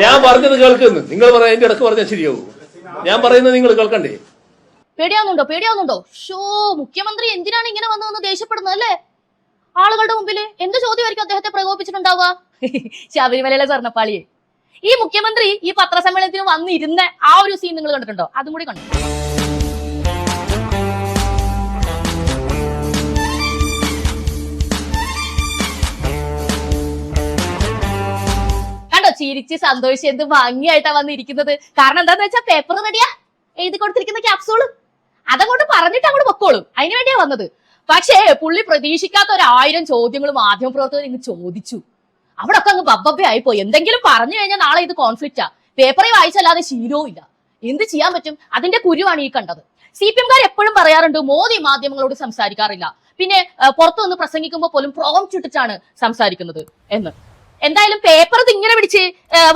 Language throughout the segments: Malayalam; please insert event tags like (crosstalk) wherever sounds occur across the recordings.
ഞാൻ പറഞ്ഞത് കേൾക്കുന്നു. നിങ്ങൾ പറയാം എന്റെ ഇടയ്ക്ക് പറഞ്ഞാൽ ശരിയാവൂ. ഞാൻ പറയുന്നത് നിങ്ങൾ കേൾക്കണ്ടേ? പേടിയാവുന്നുണ്ടോ? പേടിയാവുന്നുണ്ടോ? ഷോ മുഖ്യമന്ത്രി എന്തിനാണ് ഇങ്ങനെ വന്നതെന്ന് ദേഷ്യപ്പെടുന്നത് അല്ലേ? ആളുകളുടെ മുമ്പിൽ എന്ത് ചോദ്യമായിരിക്കും അദ്ദേഹത്തെ പ്രകോപിച്ചിട്ടുണ്ടാവുക (laughs) ശബരിമലയിലെ സ്വർണപ്പാളിയെ. ഈ മുഖ്യമന്ത്രി ഈ പത്രസമ്മേളനത്തിന് വന്നിരുന്ന ആ ഒരു സീൻ നിങ്ങൾ കണ്ടിട്ടുണ്ടോ? അതും കൂടി കണ്ടു. ചിരിച്ച് സന്തോഷിച്ച് എന്ത് ഭംഗിയായിട്ടാ വന്നിരിക്കുന്നത്. കാരണം എന്താന്ന് വെച്ചാൽ പേപ്പർ റെഡിയാ എഴുതി കൊടുത്തിരിക്കുന്ന ക്യാപ്സൂൾ അതങ്ങോട്ട് പറഞ്ഞിട്ട് അങ്ങോട്ട് പൊക്കോളും. അതിന് വേണ്ടിയാ വന്നത്. പക്ഷേ പുള്ളി പ്രതീക്ഷിക്കാത്ത ഒരായിരം ചോദ്യങ്ങൾ മാധ്യമപ്രവർത്തകർ ഇങ്ങ് ചോദിച്ചു. അവിടെ ഒക്കെ അങ്ങ് ബബ്ബബ്ബ ആയിപ്പോയി. എന്തെങ്കിലും പറഞ്ഞു കഴിഞ്ഞാൽ നാളെ ഇത് കോൺഫ്ലിക്റ്റാ പേപ്പറിൽ വായിച്ചല്ലാതെ ശീലവും ഇല്ല. എന്ത് ചെയ്യാൻ പറ്റും? അതിന്റെ കുരുവാണ് ഈ കണ്ടത്. സി പി എംകാർ എപ്പോഴും പറയാറുണ്ട് മോദി മാധ്യമങ്ങളോട് സംസാരിക്കാറില്ല. പിന്നെ പുറത്തു നിന്ന് പ്രസംഗിക്കുമ്പോൾ പോലും പ്രോംപ്റ്റ് ഇട്ടിട്ടാണ് സംസാരിക്കുന്നത് എന്ന്. എന്തായാലും പേപ്പർ ഇങ്ങനെ പിടിച്ച്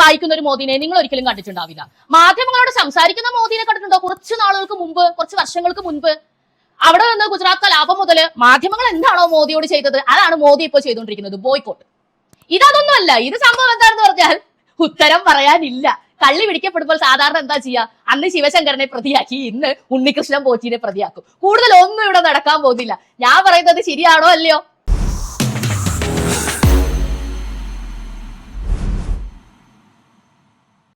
വായിക്കുന്ന ഒരു മോദിനെ നിങ്ങൾ ഒരിക്കലും കണ്ടിട്ടുണ്ടാവില്ല. മാധ്യമങ്ങളോട് സംസാരിക്കുന്ന മോദിനെ കണ്ടിട്ടുണ്ടോ? കുറച്ച് നാളുകൾക്ക് മുമ്പ് കുറച്ച് വർഷങ്ങൾക്ക് മുൻപ്? അവിടെ നിന്ന് ഗുജറാത്ത് കലാപം മുതൽ മാധ്യമങ്ങൾ എന്താണോ മോദിയോട് ചെയ്തത് അതാണ് മോദി ഇപ്പോൾ ചെയ്തുകൊണ്ടിരിക്കുന്നത്. ബോയ്ക്കോട്ട്. ഇതൊന്നുമല്ല ഇത് സംഭവം എന്താണെന്ന് പറഞ്ഞാൽ ഉത്തരം പറയാനില്ല. കള്ളി പിടിക്കപ്പെടുമ്പോൾ സാധാരണ എന്താ ചെയ്യുക? അന്ന് ശിവശങ്കരനെ പ്രതിയാക്കി ഇന്ന് ഉണ്ണികൃഷ്ണൻ പോറ്റിനെ പ്രതിയാക്കും. കൂടുതൽ ഒന്നും ഇവിടെ നടക്കാൻ പോകുന്നില്ല. ഞാൻ പറയുന്നത് ശരിയാണോ അല്ലയോ?